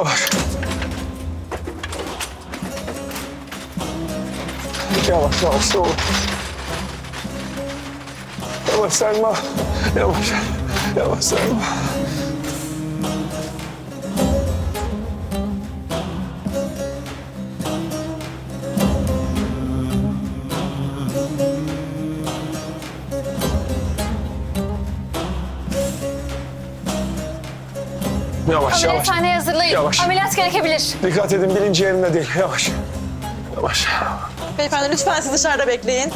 Yavaş. Yavaş yavaş oğlum. Yavaş Selma. Yavaş. Yavaş Selma. Yavaş yavaş. Ameliyathaneye hazırlayın. Yavaş. Ameliyat gerekebilir. Dikkat edin bilinci yerinde değil. Yavaş. Yavaş. Beyefendi lütfen siz dışarıda bekleyin.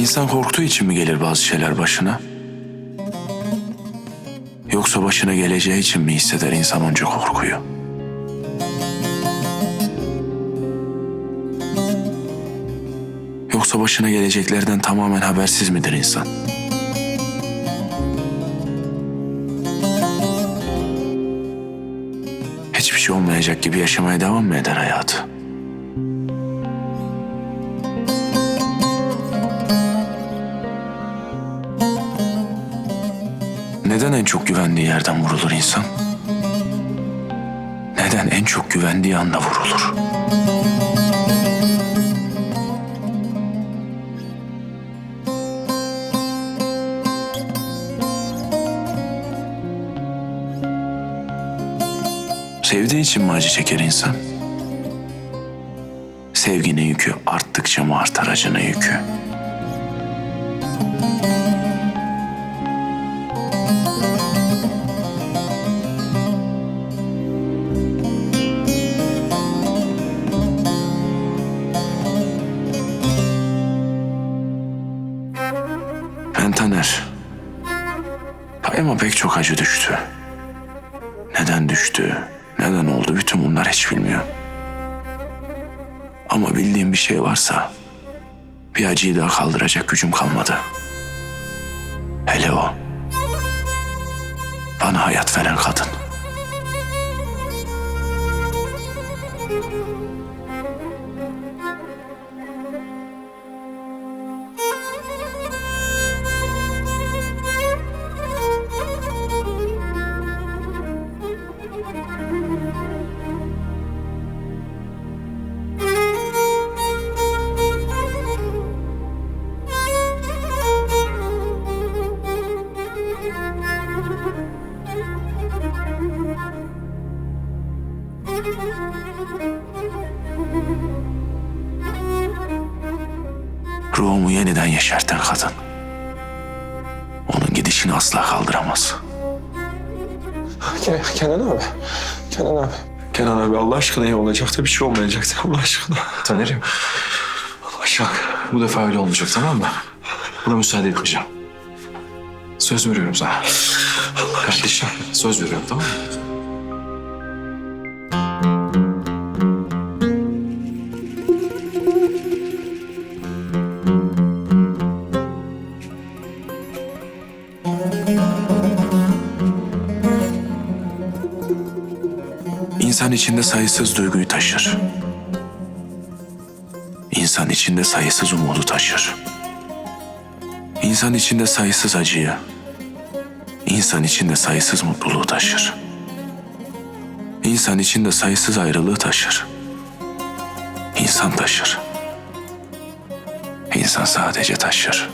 İnsan korktuğu için mi gelir bazı şeyler başına? Yoksa başına geleceği için mi hisseder insan onca korkuyu? Yoksa başına geleceklerden tamamen habersiz midir insan? Hiçbir şey olmayacak gibi yaşamaya devam mı eder hayatı? Neden en çok güvendiği yerden vurulur insan? Neden en çok güvendiği anda vurulur? Sevdiği için mi acı çeker insan? Sevginin yükü arttıkça mı artar acının yükü? Taner. Payıma pek çok acı düştü. Neden düştü, neden oldu bütün bunlar hiç bilmiyorum. Ama bildiğim bir şey varsa bir acıyı daha kaldıracak gücüm kalmadı. Hele o. Bana hayat veren kadın. Ruhumu yeniden yeşerten kadın. Onun gidişini asla kaldıramaz. Ke- Kenan abi. Kenan abi. Kenan abi Allah aşkına iyi olacaktı. Bir şey olmayacaktı Allah aşkına. Taner'im. Allah aşkına. Bu defa öyle olmayacak tamam mı? Buna müsaade etmeyeceğim. Söz veriyorum sana. Kardeşim söz veriyorum tamam mı? İnsan içinde sayısız duyguyu taşır. İnsan içinde sayısız umudu taşır. İnsan içinde sayısız acıyı, insan içinde sayısız mutluluğu taşır. İnsan içinde sayısız ayrılığı taşır. İnsan taşır. İnsan sadece taşır.